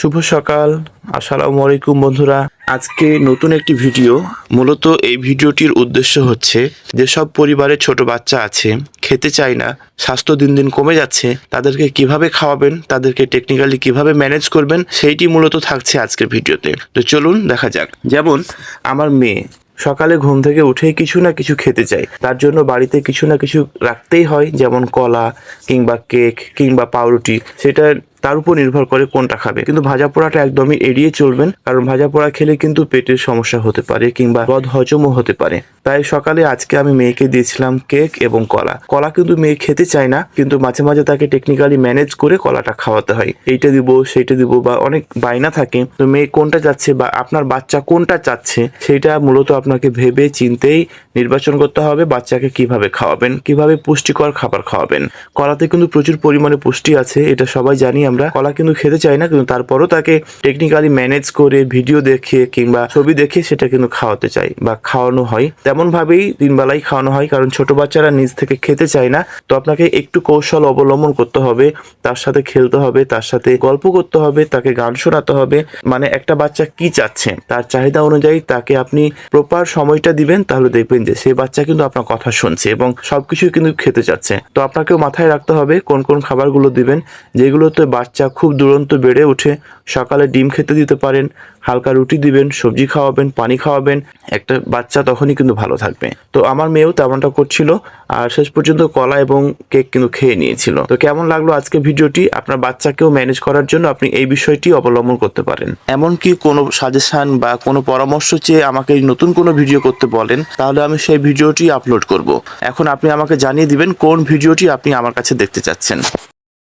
শুভ সকাল। আসসালামু আলাইকুম বন্ধুরা। আজকে নতুন একটি ভিডিও। মূলত এই ভিডিওটির উদ্দেশ্য হচ্ছে, যেসব পরিবারে ছোট বাচ্চা আছে, খেতে চায় না, স্বাস্থ্য দিন দিন কমে যাচ্ছে, তাদেরকে কীভাবে খাওয়াবেন, তাদেরকে টেকনিক্যালি কীভাবে ম্যানেজ করবেন, সেইটি মূলত থাকছে আজকের ভিডিওতে। তো চলুন দেখা যাক। যেমন, আমার মেয়ে সকালে ঘুম থেকে উঠেই কিছু না কিছু খেতে চাই তার জন্য বাড়িতে কিছু না কিছু রাখতেই হয়, যেমন কলা কিংবা কেক কিংবা পাউরুটি। সেটা তার উপর নির্ভর করে কোনটা খাবে। কিন্তু ভাজা পোড়াটা একদমই এড়িয়ে চলবেন, কারণ ভাজা পোড়া খেলে কিন্তু পেটের সমস্যা হতে পারে কিংবা বদ হজমও হতে পারে। তাই সকালে আজকে আমি মেয়েকে দিয়েছিলাম কেক এবং কলা। কলা কিন্তু মেয়ে খেতে চায় না, কিন্তু মাঝে মাঝে তাকে টেকনিক্যালি ম্যানেজ করে কলাটা খাওয়াতে হয়। এইটা দিব, সেইটা দিব বা অনেক বায়না থাকে। তো মেয়ে কোনটা চাচ্ছে বা আপনার বাচ্চা কোনটা চাচ্ছে সেটা মূলত আপনাকে ভেবে চিনতেই নির্বাচন করতে হবে, বাচ্চাকে কীভাবে খাওয়াবেন, কীভাবে পুষ্টিকর খাবার খাওয়াবেন। কলাতে কিন্তু প্রচুর পরিমাণে পুষ্টি আছে, এটা সবাই জানি আমরা কলা কিন্তু খেতে চাই না, কিন্তু তারপরও তাকে টেকনিক্যালি ম্যানেজ করে ভিডিও দেখে কিংবা ছবি দেখে সেটা কিন্তু খাওয়াতে চাই বা খাওয়ানো হয়। তেমন ভাবেই তিন বেলাই খাওয়ানো হয়, কারণ ছোট বাচ্চারা নিজ থেকে খেতে চায় না। তো আপনাকে একটু কৌশল অবলম্বন করতে হবে, তার সাথে খেলতে হবে, তার সাথে গল্প করতে হবে, তাকে গান শোনাতে হবে। মানে একটা বাচ্চা কি চাচ্ছে, তার চাহিদা অনুযায়ী তাকে আপনি প্রপার সময়টা দিবেন, তাহলে দেখবেন যে সেই বাচ্চা কিন্তু আপনার কথা শুনছে এবং সবকিছু কিন্তু খেতে চাচ্ছে। তো আপনাকেও মাথায় রাখতে হবে কোন কোন খাবারগুলো দিবেন, যেগুলোতে বাচ্চা খুব দুরন্ত বেড়ে ওঠে। সকালে ডিম খেতে দিতে পারেন, হালকা রুটি দিবেন, সবজি খাওয়াবেন, পানি খাওয়াবেন, একটা বাচ্চা তখনই কিন্তু ভালো থাকবে। তো আমার মেয়েও তেমনটা করছিল, আর শেষ পর্যন্ত কলা এবং কেক কিন্তু খেয়ে নিয়েছিল। তো কেমন লাগল আজকে ভিডিওটি? আপনার বাচ্চাকেও ম্যানেজ করার জন্য আপনি এই বিষয়টি অবলম্বন করতে পারেন। এমনকি কোনো সাজেশন বা কোনো পরামর্শ চেয়ে আমাকে নতুন কোনো ভিডিও করতে বলেন, তাহলে আমি সেই ভিডিওটি আপলোড করব। এখন আপনি আমাকে জানিয়ে দিবেন কোন ভিডিওটি আপনি আমার কাছে দেখতে চাচ্ছেন।